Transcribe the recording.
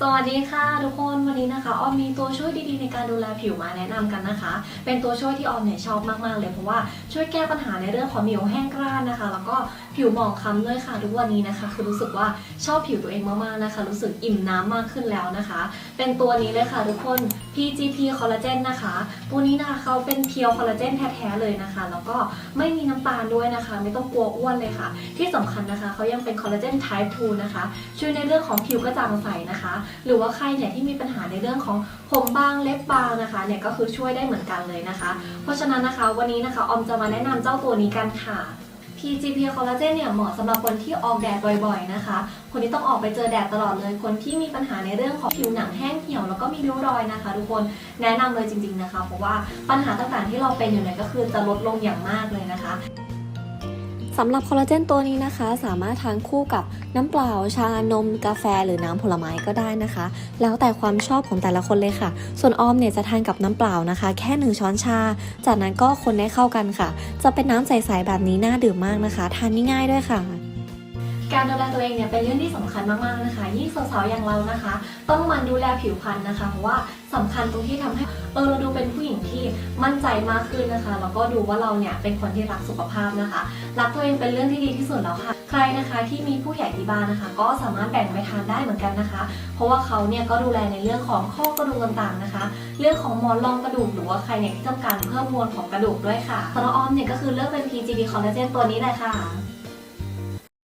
สวัสดีค่ะทุกคนวันนี้นะคะออมมีตัวช่วยดีๆในการดูแลผิวมาแนะนำกันนะคะ เป็นตัวช่วยที่ออมเนี่ยชอบมากๆเลยเพราะว่าช่วยแก้ปัญหาในเรื่องของผิวแห้งกร้านนะคะ แล้วก็ผิวหมองคล้ำด้วยค่ะทุกวันนี้นะคะ คือรู้สึกว่าชอบผิวตัวเองมากๆนะคะ รู้สึกอิ่มน้ำมากขึ้นแล้วนะคะ เป็นตัวนี้เลยค่ะทุกคน PGP คอลลาเจนนะคะ ตัวนี้นะคะเขาเป็นเพียวคอลลาเจนแท้ๆเลยนะคะ แล้วก็ไม่มีน้ำตาลด้วยนะคะ ไม่ต้องกลัวอ้วนเลยค่ะ ที่สำคัญนะคะเขายังเป็นคอลลาเจน type 2นะคะช่วยในเรื่องของผิวกระจ่างใสนะคะหรือว่าใครเนี่ยที่มีปัญหาในเรื่องของผมบางเล็บบางนะคะเนี่ยก็คือช่วยได้เหมือนกันเลยนะคะ เพราะฉะนั้นนะคะวันนี้นะคะออมจะมาแนะนำเจ้าตัวนี้กันค่ะ PGP Collagen เนี่ยเหมาะสำหรับคนที่ออกแดดบ่อยๆนะคะ คนที่ต้องออกไปเจอแดดตลอดเลย คนที่มีปัญหาในเรื่องของผิวหนังแห้งเหี่ยวแล้วก็มีริ้วรอยนะคะ ทุกคนแนะนำเลยจริง ๆนะคะ เพราะว่าปัญหาต่างๆที่เราเป็นอยู่เนี่ยก็คือจะลดลงอย่างมากเลยนะคะ สำหรับคอลลาเจนตัวนี้นะคะ สามารถทานคู่กับน้ำเปล่าชานม กาแฟ หรือน้ำผลไม้ก็ได้นะคะ แล้วแต่ความชอบของแต่ละคนเลยค่ะ ส่วนออมเนี่ยจะทานกับน้ำเปล่านะคะ แค่หนึ่งช้อนชา จากนั้นก็คนให้เข้ากันค่ะ จะเป็นน้ำใสๆแบบนี้น่าดื่มมากนะคะ ทานง่ายๆด้วยค่ะ การดูแลตัวเองเนี่ยเป็นเรื่องที่สำคัญมากๆนะคะ ยิ่งสาวๆอย่างเรานะคะ ต้องมันดูแลผิวพรรณนะคะ เพราะว่าสำคัญตรงที่ทำให้เออเราดูเป็นผู้หญิงที่มั่นใจมากขึ้นนะคะแล้วก็ดูว่าเราเนี่ยเป็นคนที่รักสุขภาพนะคะ รักตัวเองเป็นเรื่องที่ดีที่สุดแล้วค่ะ ใครนะคะที่มีผู้ใหญ่ที่บ้านนะคะ ก็สามารถแบ่งไปทานได้เหมือนกันนะคะ เพราะว่าเขาเนี่ยก็ดูแลในเรื่องของข้อกระดูกต่างๆนะคะ เรื่องของหมอนรองกระดูกหรือว่าใครเนี่ยที่ต้องการเพิ่มมวลของกระดูกด้วยค่ะสำหรับออมเนี่ยก็คือเลือกเป็น PGD Collagen ตัวนี้เลยค่ะ